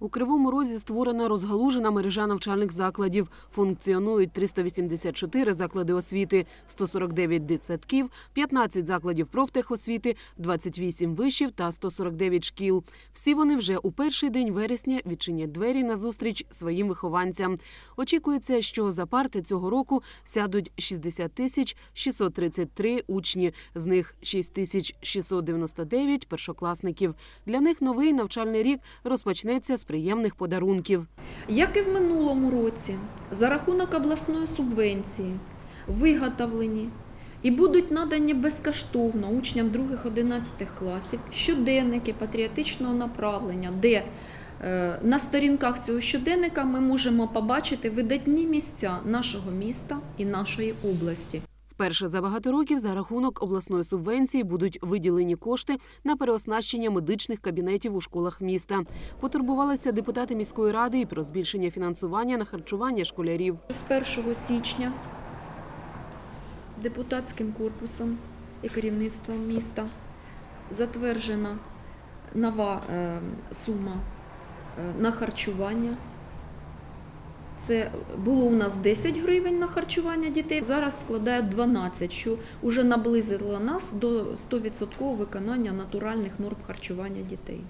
У Кривому Розі створена розгалужена мережа навчальних закладів. Функціонують 384 заклади освіти, 149 дитсадків, 15 закладів профтехосвіти, 28 вишів та 149 шкіл. Всі вони вже у перший день вересня відчинять двері на зустріч своїм вихованцям. Очікується, що за парти цього року сядуть 60 тисяч 633 учні, з них 6 тисяч 699 першокласників. Для них новий навчальний рік розпочнеться з приємних подарунків. Як і в минулому році, за рахунок обласної субвенції виготовлені і будуть надані безкоштовно учням 2-11 класів щоденники патріотичного направлення, де е, на сторінках цього щоденника ми можемо побачити видатні місця нашого міста і нашої області. Вперше за багато років за рахунок обласної субвенції будуть виділені кошти на переоснащення медичних кабінетів у школах міста. Потурбувалися депутати міської ради і про збільшення фінансування на харчування школярів. З 1 січня депутатським корпусом і керівництвом міста затверджена нова е, сума е, на харчування. Це було у нас 10 гривень на харчування дітей, зараз складає 12, що вже наблизило нас до 100% виконання натуральних норм харчування дітей.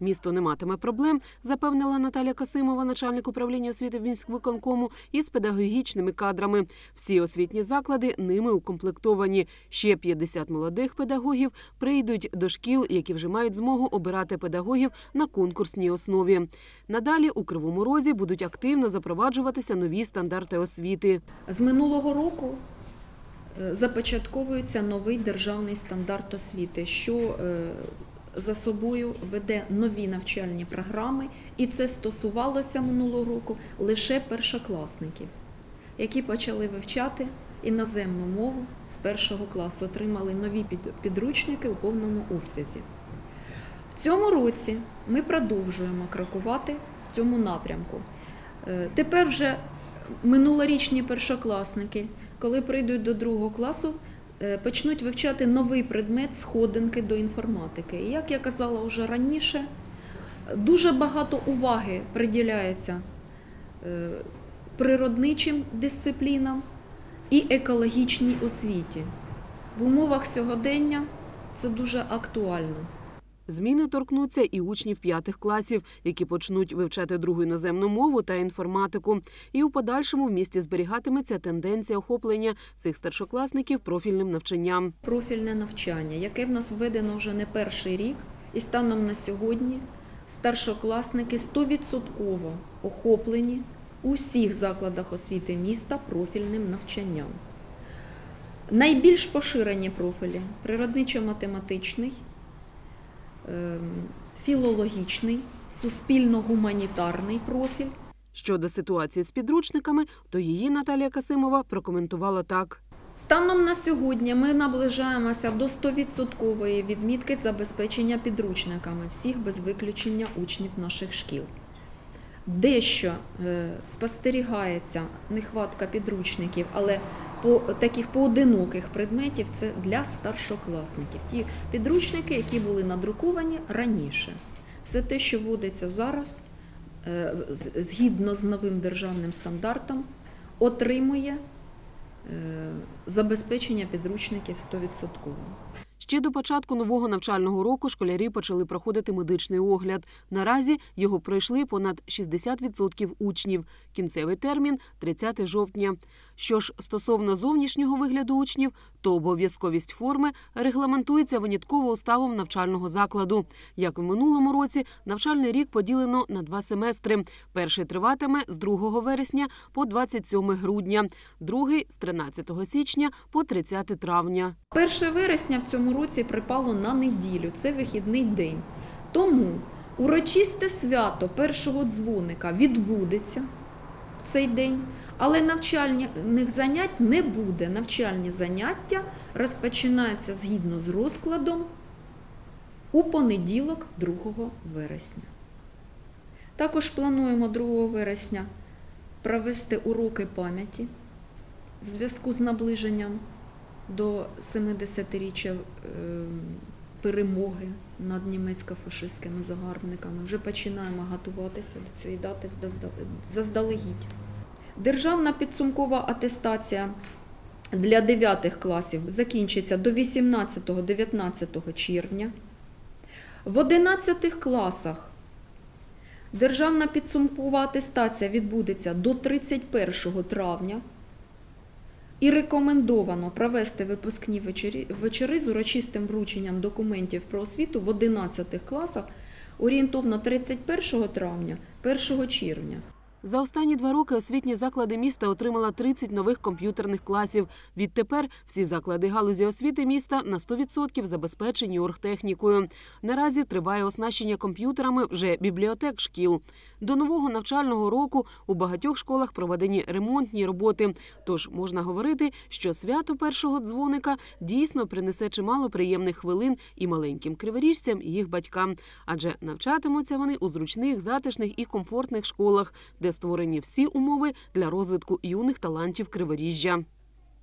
Місто не матиме проблем, запевнила Наталя Касимова, начальник управління освіти міськвиконкому, із педагогічними кадрами. Всі освітні заклади ними укомплектовані. Ще 50 молодих педагогів прийдуть до шкіл, які вже мають змогу обирати педагогів на конкурсній основі. Надалі у Кривому Розі будуть активно запроваджуватися нові стандарти освіти. З минулого року е, започатковується новий державний стандарт освіти, що е, за собою веде нові навчальні програми, і це стосувалося минулого року лише першокласників, які почали вивчати іноземну мову з першого класу, отримали нові під- підручники у повному обсязі. В цьому році ми продовжуємо крокувати в цьому напрямку. Е, Тепер вже минулорічні першокласники, коли прийдуть до другого класу, почнуть вивчати новий предмет сходинки до інформатики. І як я казала вже раніше, дуже багато уваги приділяється е, природничим дисциплінам і екологічній освіті. В умовах сьогодення це дуже актуально. Зміни торкнуться і учнів п'ятих класів, які почнуть вивчати другу іноземну мову та інформатику. І у подальшому в місті зберігатиметься тенденція охоплення всіх старшокласників профільним навчанням. профільне навчання, яке в нас введено вже не перший рік, і станом на сьогодні старшокласники 100% охоплені у всіх закладах освіти міста профільним навчанням. Найбільш поширені профілі природничо-математичний, ем, філологічний, суспільно-гуманітарний профіль. Щодо ситуації з підручниками, то її Наталія Касимова прокоментувала так. Станом на сьогодні ми наближаємося до 100% відмітки забезпечення підручниками всіх без виключення учнів наших шкіл. Дещо е, спостерігається нехватка підручників, але по таких поодиноких предметів це для старшокласників. Ті підручники, які були надруковані раніше. Все те, що вводиться зараз, е, згідно з новим державним стандартом, отримує е, забезпечення підручників 100%. Ще до початку нового навчального року школярі почали проходити медичний огляд. Наразі його пройшли понад 60% учнів. Кінцевий термін 30 жовтня. Що ж стосовно зовнішнього вигляду учнів, то обов'язковість форми регламентується винятково уставом навчального закладу. Як в минулому році, навчальний рік поділено на два семестри. Перший триватиме з 2 вересня по 27 грудня, другий з 13 січня по 30 травня. 1 вересня в цьому році припало на неділю, це вихідний день. Тому урочисте свято першого дзвоника відбудеться в цей день, але навчальних занять не буде. Навчальні заняття розпочинаються згідно з розкладом у понеділок, 2 вересня. Також плануємо 2 вересня провести уроки пам'яті в зв'язку з наближенням до 70-річчя е, перемоги над німецько-фашистськими загарбниками. Вже починаємо готуватися до цієї дати заздалегідь. Державна підсумкова атестація для 9 класів закінчиться до 18-19 червня. В 11 класах державна підсумкова атестація відбудеться до 31 травня. І рекомендовано провести випускні вечори з урочистим врученням документів про освіту в 11 класах орієнтовно 31 травня, 1 червня. За останні два роки освітні заклади міста отримала 30 нових комп'ютерних класів. Відтепер всі заклади галузі освіти міста на 100% забезпечені оргтехнікою. Наразі триває оснащення комп'ютерами вже бібліотек шкіл. До нового навчального року у багатьох школах проведені ремонтні роботи. Тож можна говорити, що свято першого дзвоника дійсно принесе чимало приємних хвилин і маленьким криворіжцям, і їх батькам, адже навчатимуться вони у зручних, затишних і комфортних школах, де створені всі умови для розвитку юних талантів Криворіжжя.